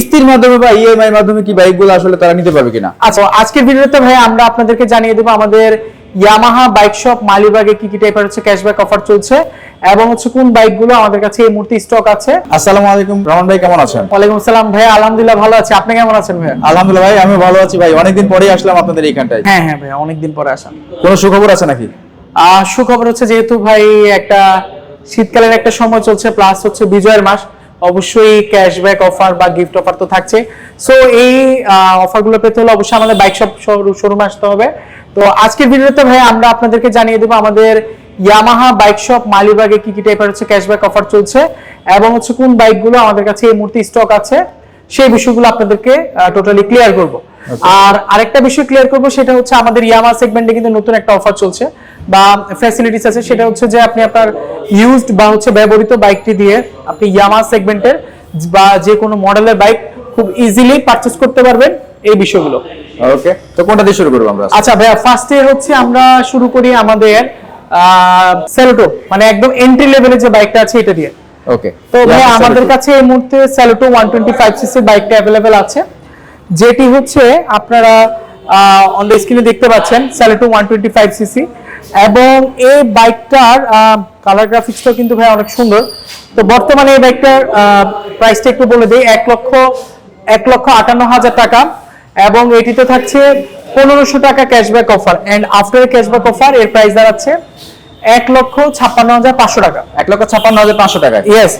কিস্তির মাধ্যমে বা ইএমআই মাধ্যমে কি বাইকগুলো আসলে তারা নিতে পারবে কিনা? আচ্ছা আজকের ভিডিওতে ভাই আমরা আপনাদেরকে জানিয়ে দেবো আমাদের ইয়ামাহা বাইক শপ মালিবাগে কি কি টাইপের হচ্ছে ক্যাশব্যাক অফার চলছে এবং হচ্ছে কোন বাইকগুলো আমাদের কাছে এই মুহূর্তে স্টক আছে। আসসালামু আলাইকুম। রহমান ভাই কেমন আছেন? ওয়ালাইকুম আসসালাম। ভাই আলহামদুলিল্লাহ ভালো আছি। আপনি কেমন আছেন ভাই আলহামদুলিল্লাহ ভাই আমি ভালো আছি ভাই। অনেকদিন পরেই আসলাম আপনাদের এইখানটায় হ্যাঁ হ্যাঁ ভাই অনেকদিন পরে আসা কোনো সুখবর আছে নাকি? আহ সুখবর হচ্ছে যেহেতু ভাই একটা শীতকালের একটা সময় চলছে প্লাস হচ্ছে বিজয়ের মাস। অবশ্যই ক্যাশব্যাক অফার বা গিফট অফার তো থাকছে। সো এই অফারগুলো পেতে হলে অবশ্যই আমাদের বাইক শপ শোরুমে আসতে হবে। তো আজকের ভিডিওতে ভাই আমরা আপনাদেরকে জানিয়ে দেবো আমাদের ইয়ামাহা বাইক শপ মালিবাগে কি কি টাইপের হচ্ছে ক্যাশব্যাক অফার চলছে এবং হচ্ছে কোন বাইকগুলো আমাদের কাছে এই মুহূর্তে স্টক আছে, সেই বিষয়গুলো আপনাদেরকে টোটালি ক্লিয়ার করব। আর আরেকটা বিষয় ক্লিয়ার করব সেটা হচ্ছে আমাদের ইয়ামা সেগমেন্টে কিন্তু নতুন একটা অফার চলছে বা ফ্যাসিলিটিস আছে। সেটা হচ্ছে যে আপনি আপনার ইউজড বা হচ্ছে ব্যবহৃত বাইকটি দিয়ে আপনি ইয়ামা সেগমেন্টের বা যে কোনো মডেলের বাইক খুব ইজিলি পারচেজ করতে পারবেন এই বিষয়গুলো। ওকে তো কোনটা দিয়ে শুরু করব আমরা? আচ্ছা ভাইয়া ফার্স্ট ইয়ার হচ্ছে আমরা শুরু করি আমাদের সেলোটো মানে একদম এন্ট্রি লেভেলের যে বাইকটা আছে এটা দিয়ে। ওকে তো ভাই আমাদের কাছে এই মুহূর্তে টোয়েন্টি ফাইভ সিসির বাইকটা অ্যাভেলেবেল আছে। যেটি হচ্ছে আপনারা অন দ্য স্ক্রিনে দেখতে পাচ্ছেন Saluto one twenty five CC এবং এই বাইকটার কালার গ্রাফিক্সটাও কিন্তু ভাই অনেক সুন্দর। তো বর্তমানে এই বাইকটার প্রাইসটা একটু বলে দিই এক লক্ষ এক লক্ষ আটান্ন হাজার টাকা এবং এটিতে থাকছে পনেরোশো টাকা cashback offer and after cashback offer এর প্রাইস দাঁড়াচ্ছে এক লক্ষ ছাপ্পান্ন হাজার পাঁচশো টাকা। এক লক্ষ ছাপ্পান্ন হাজার পাঁচশো টাকা ইয়েস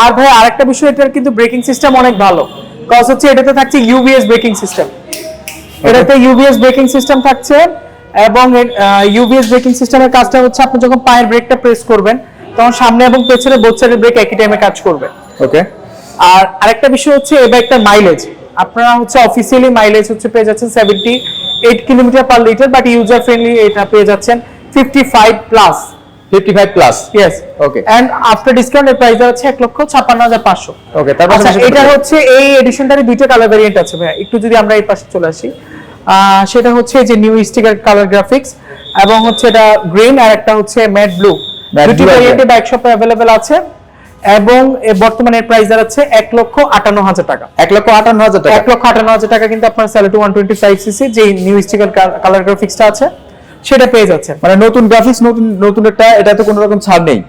আর ভাই আরেকটা বিষয় এটার কিন্তু ব্রেকিং সিস্টেম অনেক ভালো। কজ হচ্ছে এটাতে থাকছে ইউবিএস ব্রেকিং সিস্টেম এটাতে ইউবিএস ব্রেকিং সিস্টেম থাকছে এবং ইউবিএস ব্রেকিং সিস্টেমের কাজটা হচ্ছে আপনি যখন পায়ের ব্রেকটা প্রেস করবেন তখন সামনে এবং পেছনে বোথ সাইডের ব্রেক একই টাইমে কাজ করবে। ওকে আর আরেকটা বিষয় হচ্ছে এই বাইকটার মাইলেজ আপনারা হচ্ছে অফিসিয়ালি মাইলেজ হচ্ছে পেয়ে যাচ্ছেন seventy eight kilometre per litre but user friendly এটা পেয়ে যাচ্ছেন fifty five plus fifty five plus yes Okay. And after discount এর প্রাইস হচ্ছে এক লক্ষ ছাপ্পান্ন হাজার পাঁচশো। ওকে তারপর আচ্ছা এটা হচ্ছে এই এডিশনটারই দুইটা কালার ভেরিয়েন্ট আছে ভাইয়া। একটু যদি আমরা এই পাশে চলে আসি। সেটা হচ্ছে যে নিউ স্টিকার কালার গ্রাফিক্স এবং হচ্ছে এটা গ্রিন আর একটা হচ্ছে ম্যাট ব্লু দুটি ভেরিয়েন্টে বাইক শপে অ্যাভেলেবেল আছে এবং বর্তমানে প্রাইস দাঁড়াচ্ছে এক লক্ষ আটান্ন হাজার টাকা। এক লক্ষ আটান্ন হাজার টাকা। এক লক্ষ আটান্ন হাজার টাকা কিন্তু আপনার Saluto one twenty five CC যে নিউ স্টিকার কালার গ্রাফিক্সটা আছে। সেটা পেয়ে যাচ্ছেন। মানে নতুন গ্রাফিক্স নতুন নতুন একটা এটাতে কোনো রকম ছাড় নেই?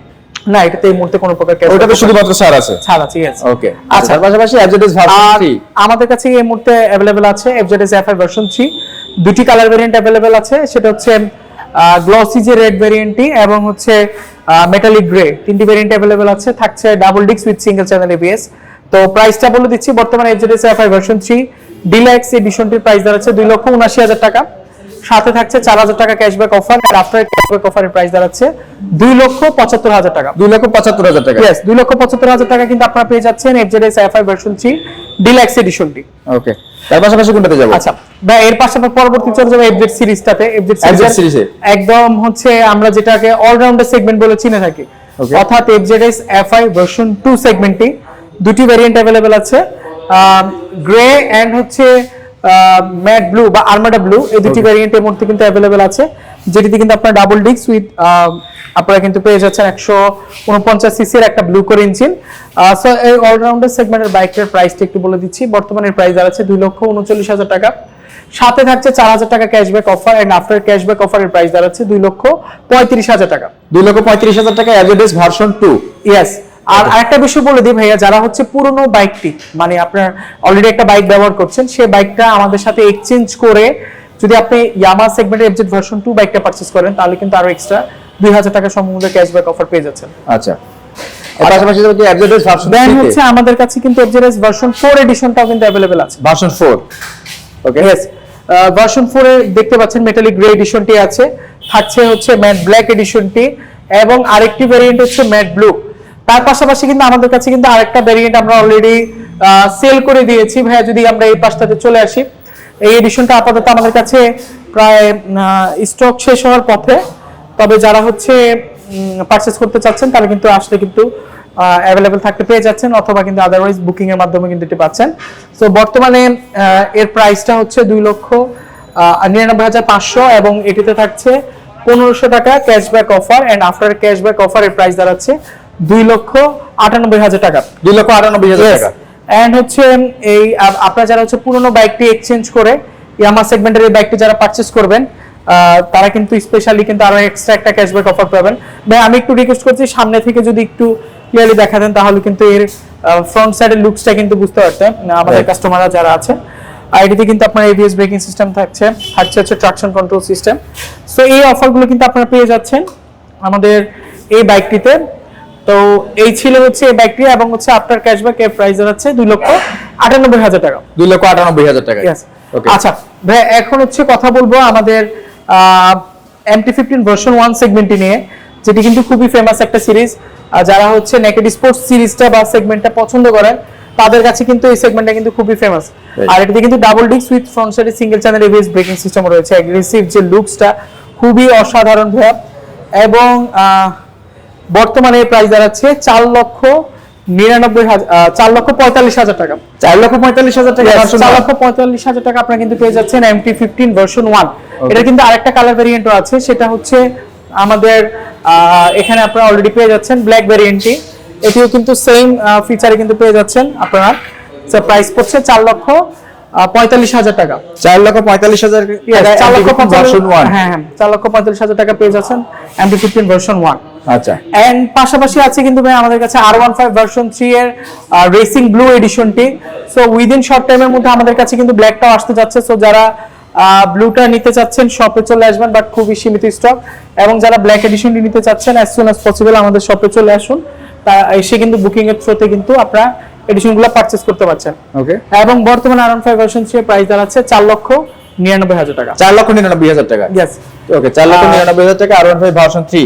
না এটাতে এই মুহূর্তে কোনো প্রকার cashback ওটাতে শুধুমাত্র ছাড় আছে? ছাড় আছে yes. ওকে আচ্ছা। পাশাপাশি অ্যাডজেটিস ভার্সন আর 3 আমাদের কাছে এই মুহূর্তে অ্যাভেলেবেল আছে এফজেডএস এফআই ভার্সন 3 দুটি কালার ভেরিয়েন্ট অ্যাভেলেবেল আছে সেটা হচ্ছে গ্লসি যে রেড ভেরিয়েন্টটি এবং হচ্ছে মেটালিক গ্রে তিনটি ভেরিয়েন্ট অ্যাভেলেবেল আছে থাকছে ডাবল ডিক্স উইথ সিঙ্গেল চ্যানেল এবিএস তো প্রাইসটা বলে দিচ্ছি বর্তমানে এফজেডএস এফআই ভার্সন 3 ডিলাক্স এডিশনটির প্রাইস দাঁড়াচ্ছে দুই লক্ষ উনাশি হাজার টাকা। সাথে থাকছে চার হাজার টাকা ক্যাশব্যাক অফার আর আফটার ক্যাশব্যাক অফারের প্রাইস দাঁড়াচ্ছে দুই লক্ষ পঁচাত্তর হাজার টাকা। দুই লক্ষ পঁচাত্তর হাজার টাকা। ইয়েস দুই লক্ষ পঁচাত্তর হাজার টাকা কিন্তু আপনারা পেয়ে যাচ্ছেন FZS FI version three deluxe এডিশনটি okay তার পাশাপাশি কোনটাতে যাব? আচ্ছা ভাই এর পাশাপাশি পরবর্তী চলে যাবে এফজেড সিরিজটাতে এফজেড সিরিজ। একদম হচ্ছে আমরা যেটাকে অলরাউন্ডার সেগমেন্ট বলে চিনে থাকি. অর্থাৎ এফজেডএস এফআই ভার্সন টু। সেগমেন্টটি দুটি ভেরিয়েন্ট অ্যাভেলেবেল আছে গ্রে এন্ড হচ্ছে ম্যাট ব্লু বা আর্মাডা ব্লু এই দুটি. ভেরিয়েন্টের মধ্যে কিন্তু অ্যাভেলেবেল আছে যেটিতে কিন্তু আপনার ডাবল ডিস্ক উইথ আপনারা কিন্তু পেয়ে যাচ্ছেন একশো উনপঞ্চাশ সিসির একটা ব্লু করে ইঞ্জিন সো এই অলরাউন্ডার সেগমেন্টের বাইকটার প্রাইসটা একটু বলে দিচ্ছি বর্তমানে প্রাইস দাঁড়াচ্ছে দুই লক্ষ উনচল্লিশ হাজার টাকা। সাথে থাকছে চার হাজার টাকা cashback offer and after cashback অফারের প্রাইস দাঁড়াচ্ছে দুই লক্ষ পঁয়ত্রিশ হাজার টাকা। দুই লক্ষ পঁয়ত্রিশ হাজার টাকা অ্যাডজেটিস ভার্সন টু ইয়েস আর আরেকটা বিষয় বলে দিই ভাইয়া যারা হচ্ছে পুরনো বাইকটি মানে আপনার অলরেডি একটা বাইক ব্যবহার করছেন সেই বাইকটা আমাদের সাথে এক্সচেঞ্জ করে যদি আপনি ইয়ামা সেগমেন্টের এফজেড ভার্সন টু বাইকটা পারচেজ করেন তাহলে কিন্তু আরও এক্সট্রা দুই হাজার টাকা সম্বন্ধে ক্যাশব্যাক অফার পেয়ে যাচ্ছেন। আচ্ছা। পাশাপাশি ভার্সন দেন হচ্ছে আমাদের কাছে কিন্তু ভার্সন এডিশনটাও কিন্তু আছে। ভার্সন ওকে ভার্সন দেখতে পাচ্ছেন মেটালিক গ্রে এডিশনটি আছে থাকছে হচ্ছে ম্যাট ব্ল্যাক এডিশনটি এবং আরেকটি ভেরিয়েন্ট হচ্ছে ম্যাট ব্লু তার পাশাপাশি কিন্তু আমাদের কাছে কিন্তু আরেকটা ভেরিয়েন্ট আমরা অলরেডি সেল করে দিয়েছি। ভাইয়া, যদি আমরা এই পাশটাতে চলে আসি, এই এডিশনটা আপাতত আমাদের কাছে প্রায় স্টক শেষ হওয়ার পথে। তবে যারা হচ্ছে পারচেস করতে চাচ্ছেন, তারা কিন্তু আসলে কিন্তু অ্যাভেলেবেল থাকতে পেয়ে যাচ্ছেন অথবা কিন্তু আদারওয়াইজ বুকিং এর মাধ্যমে কিন্তু এটি পাচ্ছেন। তো বর্তমানে এর প্রাইসটা হচ্ছে দুই লক্ষ নিরানব্বই হাজার পাঁচশো এবং এটিতে থাকছে পনেরোশো টাকা cashback offer and after cashback offer এর প্রাইস দাঁড়াচ্ছে দুই লক্ষ আটানব্বই হাজার টাকা। দুই লক্ষ আটানব্বই হাজার টাকা। এন্ড হচ্ছে এই আপ- আপনারা যারা হচ্ছে পুরনো বাইকটি এক্সচেঞ্জ করে ইয়ামা সেগমেন্টের এই বাইকটি যারা পারচেস করবেন তারা কিন্তু স্পেশালি কিন্তু আরও এক্সট্রা একটা ক্যাশব্যাক অফার পাবেন। ভাই আমি একটু রিকোয়েস্ট করছি সামনে থেকে যদি একটু ক্লিয়ারলি দেখা দেন তাহলে কিন্তু এর ফ্রন্ট সাইডের লুকসটা কিন্তু বুঝতে পারতেন আমাদের. কাস্টমাররা যারা আছে। এটিতে কিন্তু আপনার এবিএস ব্রেকিং সিস্টেম থাকছে থাকছে হচ্ছে ট্রাকশন কন্ট্রোল সিস্টেম সো এই অফারগুলো কিন্তু আপনারা পেয়ে যাচ্ছেন আমাদের এই বাইকটিতে। তো এই ছিল হচ্ছে এই বাইকটি এবং হচ্ছে আপনার ক্যাশব্যাক এর প্রাইস হচ্ছে দুই লক্ষ আটানব্বই হাজার টাকা। দুই লক্ষ আটানব্বই হাজার টাকা আচ্ছা ভাই এখন হচ্ছে কথা বলব আমাদের এমটি ফিফটিন ভার্সন ওয়ান সেগমেন্টটি নিয়ে যেটি কিন্তু খুবই ফেমাস একটা সিরিজ যারা হচ্ছে নেকেড স্পোর্টস সিরিজটা বা সেগমেন্টটা পছন্দ করেন তাদের কাছে কিন্তু এই সেগমেন্টটা কিন্তু খুবই ফেমাস আর এটাতে কিন্তু ডাবল ডিস্ক উইথ ফ্রন্ট সাইডে single channel ABS braking system রয়েছে। অ্যাগ্রেসিভ যে লুকসটা খুবই অসাধারণ ভাইয়া। এবং বর্তমানে প্রাইস দাঁড়াচ্ছে চার লক্ষ নিরানব্বই হাজার চার লক্ষ পঁয়তাল্লিশ হাজার টাকা। চার লক্ষ পঁয়তাল্লিশ হাজার টাকা চার লক্ষ পঁয়তাল্লিশ হাজার টাকা আপনারা কিন্তু পেয়ে যাচ্ছেন এমটি ফিফটিন ভার্সন ওয়ান এটা কিন্তু আরেকটা কালার ভেরিয়েন্টও আছে সেটা হচ্ছে আমাদের এখানে আপনারা অলরেডি পেয়ে যাচ্ছেন ব্ল্যাক ভেরিয়েন্টটি এটিও কিন্তু সেম ফিচারে কিন্তু পেয়ে যাচ্ছেন আপনারা। প্রাইস পড়ছে চার লক্ষ পঁয়তাল্লিশ হাজার টাকা। চার লক্ষ পঁয়তাল্লিশ হাজার চার লক্ষ পঁয়তাল্লিশ হ্যাঁ হ্যাঁ চার লক্ষ পঁয়তাল্লিশ হাজার টাকা পেয়ে যাচ্ছেন এমটি ফিফটিন ভার্সন ওয়ান আচ্ছা। এন্ড পাশাপাশি আছে কিন্তু ভাই আমাদের কাছে R one five version three এর রেসিং ব্লু এডিশনটি সো উইদিন শর্ট টাইমের মধ্যে আমাদের কাছে কিন্তু ব্ল্যাকটাও আসতে যাচ্ছে। সো যারা ব্লুটা নিতে চাচ্ছেন শপে চলে আসবেন বাট খুবই সীমিত স্টক এবং যারা ব্ল্যাক এডিশনটি নিতে চাচ্ছেন অ্যাজ সুন অ্যাজ পসিবল আমাদের শপে চলে আসুন। তা এসে কিন্তু বুকিং এর থ্রুতে কিন্তু আপনারা এডিশনগুলো পারচেস করতে পারছেন। ওকে এবং বর্তমানে R one five version three এর প্রাইস দাঁড়াচ্ছে চার লক্ষ নিরানব্বই হাজার টাকা। চার লক্ষ নিরানব্বই হাজার টাকা। ইয়েস ওকে চার লক্ষ নিরানব্বই হাজার টাকা R one five version three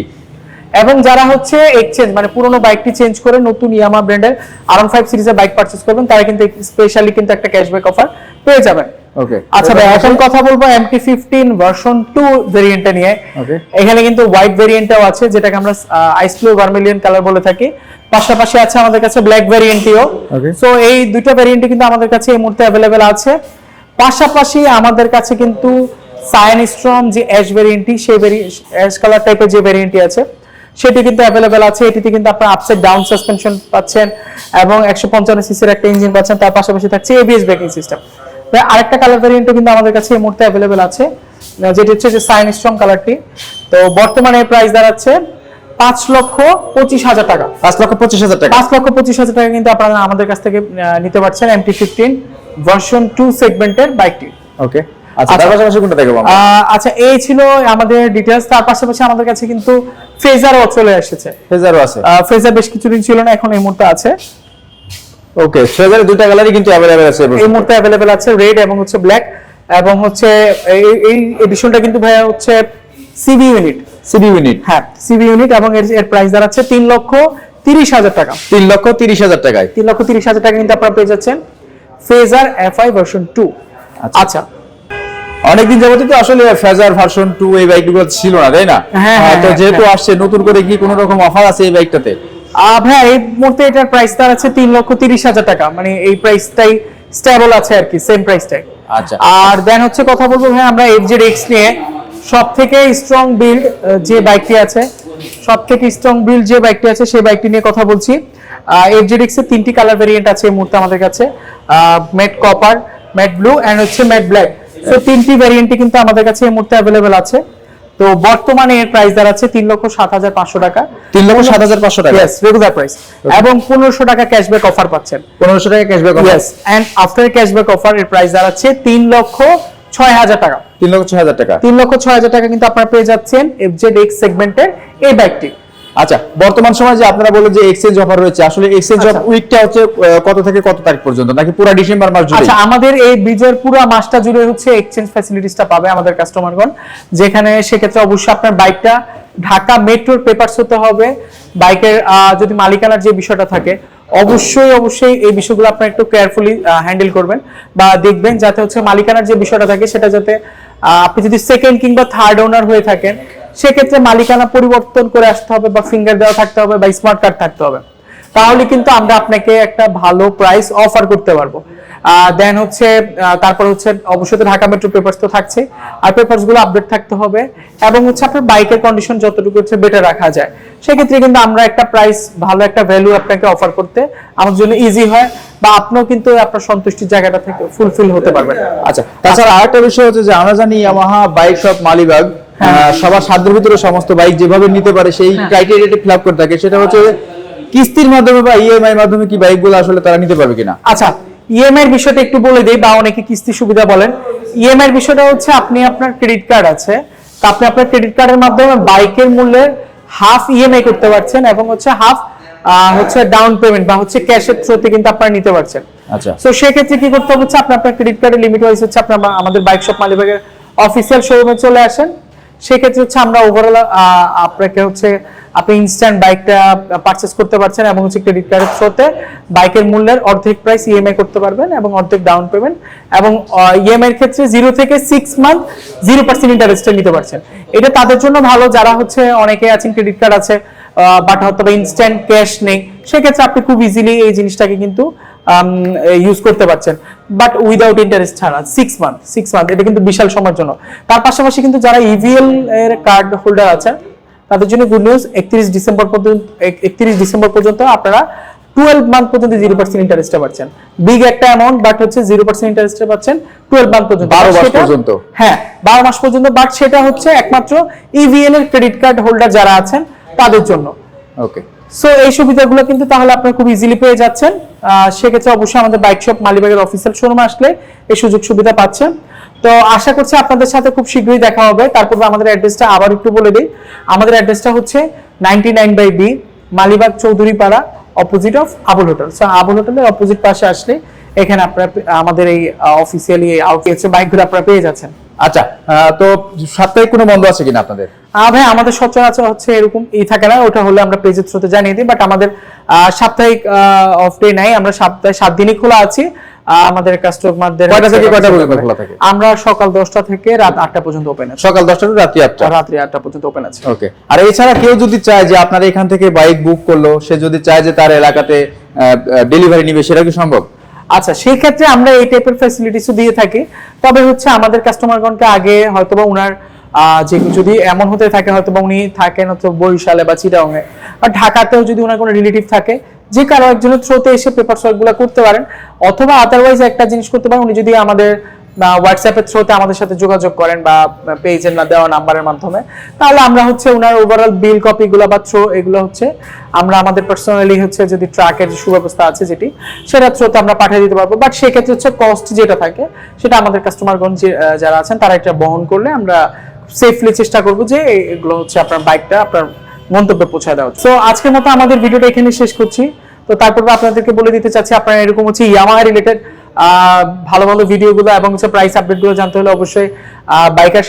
এবং যারা হচ্ছে এক্সচেঞ্জ মানে পুরোনো বাইকটি চেঞ্জ করে নতুন ইয়ামা ব্র্যান্ডের আরন ফাইভ সিরিজের বাইক পারচেজ করবেন তারা কিন্তু স্পেশালি কিন্তু একটা ক্যাশব্যাক অফার পেয়ে যাবেন। ওকে আচ্ছা ভাই এখন কথা বলব এমটি ফিফটিন ভার্সন টু ভেরিয়েন্টটা নিয়ে। এখানে কিন্তু হোয়াইট ভেরিয়েন্টটাও আছে যেটাকে আমরা আইস ব্লু ভার্মিলিয়ন কালার বলে থাকি। পাশাপাশি আছে আমাদের কাছে ব্ল্যাক ভেরিয়েন্টটিও. সো এই দুইটা ভেরিয়েন্টই কিন্তু আমাদের কাছে এই মুহূর্তে অ্যাভেলেবেল আছে। পাশাপাশি আমাদের কাছে কিন্তু সায়ান স্ট্রম যে অ্যাশ ভেরিয়েন্টটি সেই অ্যাশ কালার টাইপের যে ভেরিয়েন্টটি আছে সেটি কিন্তু অ্যাভেলেবেল আছে। এটিতে কিন্তু আপনার আপসাইড ডাউন সাসপেনশন পাচ্ছেন এবং একশো পঞ্চান্ন সিসির একটা ইঞ্জিন পাচ্ছেন। তার পাশাপাশি থাকছে এবিএস ব্রেকিং সিস্টেম আরেকটা কালার ভেরিয়েন্টও কিন্তু আমাদের কাছে এই মুহূর্তে অ্যাভেলেবেল আছে। যেটি হচ্ছে যে সাইন স্ট্রং কালারটি তো বর্তমানে প্রাইস দাঁড়াচ্ছে পাঁচ লক্ষ পঁচিশ হাজার টাকা। পাঁচ লক্ষ পঁচিশ হাজার টাকা। পাঁচ লক্ষ পঁচিশ হাজার টাকা কিন্তু আপনারা আমাদের কাছ থেকে নিতে পারছেন এমটি ফিফটিন ভার্সন টু সেগমেন্টের বাইকটি ওকে আচ্ছা আচ্ছা। আচ্ছা এই ছিল আমাদের ডিটেলস তার পাশাপাশি আমাদের কাছে কিন্তু ফেজারও চলে এসেছে। ফেজারও আছে। ফেজার বেশ কিছুদিন ছিল না এখন এই মুহূর্তে আছে। ওকে ফেজারের দুইটা কালারই কিন্তু অ্যাভেলেবেল আছে এই মুহূর্তে অ্যাভেলেবেল আছে রেড এবং হচ্ছে ব্ল্যাক এবং হচ্ছে এই- এডিশনটা কিন্তু ভাইয়া হচ্ছে সিবি ইউনিট সিবি ইউনিট হ্যাঁ সিবি ইউনিট এবং এর এর প্রাইস দাঁড়াচ্ছে তিন লক্ষ তিরিশ হাজার টাকা। তিন লক্ষ তিরিশ হাজার টাকায়। তিন লক্ষ তিরিশ হাজার টাকা কিন্তু আপনারা পেয়ে যাচ্ছেন ফেজার এফআই ভার্সন টু আচ্ছা। অনেকদিন যাবতই তো আসলে ফেজার ভার্সন টু এই বাইকগুলো ছিল না তাই না? হ্যাঁ, হ্যাঁ, তো হ্যাঁ, যেহেতু হ্যাঁ। আসছে নতুন করে কি কোনো রকম অফার আছে এই বাইকটাতে ভাইয়া এই মুহূর্তে এটার প্রাইস দাঁড়াচ্ছে তিন লক্ষ তিরিশ হাজার টাকা। মানে এই প্রাইসটাই স্টেবল আছে আর কি সেম প্রাইসটাই আচ্ছা। আর দেন হচ্ছে কথা বলব ভাই আমরা এফজেড এক্স নিয়ে সব থেকে স্ট্রং বিল্ড যে বাইকটি আছে সব থেকে স্ট্রং বিল্ড যে বাইকটি আছে সেই বাইকটি নিয়ে কথা বলছি। এফজেড এক্সের তিনটি কালার ভেরিয়েন্ট আছে এই মুহূর্তে আমাদের কাছে matte copper matte blue and হচ্ছে ম্যাট ব্ল্যাক তো তিনটি ভেরিয়েন্টই কিন্তু আমাদের কাছে এই মুহূর্তে অ্যাভেলেবেল আছে। তো বর্তমানে এর প্রাইস দাঁড়াচ্ছে তিন লক্ষ সাত হাজার পাঁচশো টাকা। তিন লক্ষ সাত হাজার পাঁচশো টাকা? ইয়েস রেগুলার প্রাইস এবং পনেরোশো টাকা ক্যাশব্যাক অফার পাচ্ছেন। পনেরোশো টাকা cashback yes and after cashback offer এর প্রাইস দাঁড়াচ্ছে তিন লক্ষ ছয় হাজার টাকা। তিন লক্ষ ছয় হাজার টাকা। তিন লক্ষ ছয় হাজার টাকা কিন্তু আপনারা পেয়ে যাচ্ছেন এফজেড এক্স সেগমেন্টের এই বাইকটি আচ্ছা বর্তমান সময় যে আপনারা বলেন যে এক্সচেঞ্জ অফার রয়েছে আসলে এক্সচেঞ্জ অফ। উইকটা হচ্ছে কত থেকে কত তারিখ পর্যন্ত নাকি পুরো ডিসেম্বর মাস জুড়ে আচ্ছা আমাদের এই বিজয়ের পুরো মাসটা জুড়ে হচ্ছে এক্সচেঞ্জ ফ্যাসিলিটিসটা পাবে আমাদের কাস্টমারগণ যেখানে সেক্ষেত্রে অবশ্যই আপনার বাইকটা ঢাকা মেট্রোর পেপারস হতে হবে বাইকের যদি মালিকানার যে বিষয়টা থাকে অবশ্যই অবশ্যই এই বিষয়গুলো আপনার একটু কেয়ারফুলি হ্যান্ডেল করবেন বা দেখবেন যাতে হচ্ছে মালিকানার যে বিষয়টা থাকে সেটা যাতে আপনি যদি সেকেন্ড কিংবা থার্ড ওনার হয়ে থাকেন সেক্ষেত্রে মালিকানা পরিবর্তন করে আসতে হবে বা ফিঙ্গার দেওয়া থাকতে হবে বা স্মার্ট কার্ড থাকতে হবে। তাহলে কিন্তু আমরা আপনাকে একটা ভালো প্রাইস অফার করতে পারব। দেন হচ্ছে তারপর হচ্ছে, অবশ্যই ঢাকা মেট্রো পেপারস তো থাকছে। আর পেপারসগুলো আপডেট থাকতে হবে এবং হচ্ছে আপনার বাইকের কন্ডিশন যতটুকু হচ্ছে বেটার রাখা যায়। সেক্ষেত্রে কিন্তু আমরা একটা প্রাইস ভালো একটা ভ্যালু আপনাকে অফার করতে আমার জন্য ইজি হয় বা আপনিও কিন্তু আপনার সন্তুষ্টির জায়গাটা থেকে ফুলফিল হতে পারবেন। আচ্ছা তাছাড়া আরেকটা বিষয় হচ্ছে যে আমরা জানি ইয়ামাহা বাইক শপ মালিবাগ সবার সাধ্যের ভিতরে সমস্ত বাইক যেভাবে নিতে পারে সেই ক্রাইটেরিয়াটি ফিল আপ করে থাকে। সেটা হচ্ছে কিস্তির মাধ্যমে বা ইএমআই মাধ্যমে কি বাইকগুলো আসলে তারা নিতে পারবে কিনা? আচ্ছা ইএমআই এর বিষয়টা একটু বলে দেই বা অনেকে কিস্তি সুবিধা বলেন। ইএমআই এর বিষয়টা হচ্ছে আপনি আপনার ক্রেডিট কার্ড আছে। তো আপনি আপনার ক্রেডিট কার্ডের মাধ্যমে বাইকের মূল্যের হাফ ইএমআই করতে পারছেন এবং হচ্ছে হাফ হচ্ছে ডাউন পেমেন্ট বা হচ্ছে ক্যাশের থ্রুতে কিন্তু আপনারা নিতে পারছেন। আচ্ছা। সো সেক্ষেত্রে কি করতে হচ্ছে আপনি আপনার ক্রেডিট কার্ডের লিমিট ওয়াইজ হচ্ছে আপনার আমাদের বাইক শপ মালিবাগের অফিসিয়াল শোরুমে চলে আসেন। সেক্ষেত্রে হচ্ছে আমরা ওভারঅল আপনাকে হচ্ছে, আপনি ইনস্ট্যান্ট বাইকটা পারচেস করতে পারছেন এবং হচ্ছে ক্রেডিট কার্ডের বাইকের মূল্যের অর্ধেক প্রাইস ইএমআই করতে পারবেন এবং অর্ধেক ডাউন পেমেন্ট এবং ইএমআই এর ক্ষেত্রে জিরো থেকে সিক্স মান্থ জিরো পার্সেন্ট ইন্টারেস্টে নিতে পারছেন। এটা তাদের জন্য ভালো, যারা হচ্ছে অনেকে আছেন ক্রেডিট কার্ড আছে বাট হয়তো ইনস্ট্যান্ট ক্যাশ নেই, সেক্ষেত্রে আপনি খুব ইজিলি এই জিনিসটাকে কিন্তু ইউজ করতে পারছেন। বাট উইদাউট ইন্টারেস্ট ছাড়া সিক্স মান্থ সিক্স মান্থ এটা কিন্তু বিশাল সময়ের জন্য। তার পাশাপাশি কিন্তু যারা ইভিএল এর কার্ড হোল্ডার আছেন তাদের জন্য গুড নিউজ একত্রিশ ডিসেম্বর পর্যন্ত একত্রিশ ডিসেম্বর পর্যন্ত আপনারা টুয়েলভ মান্থ পর্যন্ত জিরো পার্সেন্ট ইন্টারেস্টে পাচ্ছেন। বিগ একটা অ্যামাউন্ট বাট হচ্ছে জিরো পার্সেন্ট ইন্টারেস্টে পাচ্ছেন টুয়েলভ মান্থ পর্যন্ত। 12 মাস পর্যন্ত। হ্যাঁ বারো মাস পর্যন্ত বাট সেটা হচ্ছে একমাত্র ইভিএল এর ক্রেডিট কার্ড হোল্ডার যারা আছেন তাদের জন্য। ওকে সো এই সুবিধাগুলো কিন্তু তাহলে আপনারা খুব ইজিলি পেয়ে যাচ্ছেন। সেক্ষেত্রে অবশ্যই আমাদের বাইক শপ মালিবাগের অফিসিয়াল শোরুমে আসলে এই সুযোগ সুবিধা পাচ্ছেন। তো আশা করছি আপনাদের সাথে খুব শীঘ্রই দেখা হবে। তারপর আমাদের অ্যাড্রেসটা আবার একটু বলে দিই। আমাদের অ্যাড্রেসটা হচ্ছে ninety nine by B Malibagh Chowdhury Para opposite of Abul hotel so Abul হোটেলের অপোজিট পাশে আসলে এখানে আপনারা আমাদের এই অফিসিয়ালি আউটলেট বাইকগুলো আপনারা পেয়ে যাচ্ছেন। আচ্ছা তো সাপ্তাহিক কোনো বন্ধ আছে কিনা আপনাদের? ভাই আমাদের সচরাচর হচ্ছে এরকম ই থাকে না ওটা হলে আমরা পেজের থ্রুতে জানিয়ে দিই বাট আমাদের সাপ্তাহিক অফ ডে নাই আমরা সপ্তাহে সাত দিনই খোলা আছি আমাদের কাস্টমারদের কয়টা থেকে কয়টা পর্যন্ত খোলা থাকে? আমরা সকাল দশটা থেকে রাত আটটা পর্যন্ত ওপেন আছে। সকাল দশটা টু রাত্রি আটটা। রাত্রি আটটা পর্যন্ত ওপেন আছে। ওকে আর এছাড়া কেউ যদি চায় যে আপনার এখান থেকে বাইক বুক করল সে যদি চায় যে তার এলাকাতে ডেলিভারি নিবে সেটা কি সম্ভব? আচ্ছা সেই ক্ষেত্রে আমরা এই টাইপের ফ্যাসিলিটিসও দিয়ে থাকি তবে হচ্ছে আমাদের কাস্টমারগণকে আগে হয়তোবা উনার আহ, যে যদি এমন হতে থাকে, হয়তোবা উনি থাকেন হয়তো বরিশালে বা চিটাংয়ে বা ঢাকাতেও যদি ওনার কোনো রিলেটিভ থাকে, যে কারও একজনের থ্রোতে এসে পেপারগুলো করতে পারেন, অথবা আদারওয়াইজ একটা জিনিস করতে পারেন, উনি যদি আমাদের হোয়াটসঅ্যাপের থ্রোতে আমাদের সাথে যোগাযোগ করেন বা পেজের না দেওয়া নাম্বারের মাধ্যমে, তাহলে আমরা হচ্ছে ওনার ওভারঅল বিল কপিগুলো বা থ্রো এগুলো হচ্ছে আমরা আমাদের পার্সোনালি হচ্ছে যদি ট্রাকের যে সুব্যবস্থা আছে যেটি, সেটা থ্রোতে আমরা পাঠিয়ে দিতে পারব। বাট সেক্ষেত্রে হচ্ছে কস্ট যেটা থাকে, সেটা আমাদের কাস্টমারগণ যারা আছেন, তারা এটা বহন করলে আমরা সেফলি চেষ্টা করব যে এগুলো হচ্ছে আপনার বাইকটা আপনার গন্তব্যে পৌঁছায় দেওয়া সো আজকের মতো আমাদের ভিডিওটা এখানে শেষ করছি। তো তারপর আপনাদেরকে বলে দিতে চাচ্ছি, আপনারা এরকম হচ্ছে ইয়ামাহা রিলেটেড ভালো ভালো ভিডিওগুলো এবং হচ্ছে প্রাইস আপডেটগুলো জানতে হলে অবশ্যই বাইকার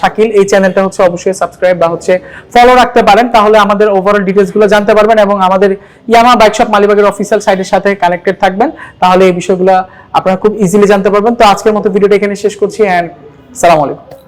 শাকিল, এই চ্যানেলটা হচ্ছে অবশ্যই সাবস্ক্রাইব বা হচ্ছে ফলো রাখতে পারেন। তাহলে আমাদের ওভারঅল ডিটেলসগুলো জানতে পারবেন এবং আমাদের ইয়ামা বাইক শপ মালিবাগের অফিসিয়াল সাইটের সাথে কানেক্টেড থাকবেন। তাহলে এই বিষয়গুলো আপনারা খুব ইজিলি জানতে পারবেন। তো আজকের মতো ভিডিওটা এখানে শেষ করছি অ্যান্ড সালাম আলাইকুম।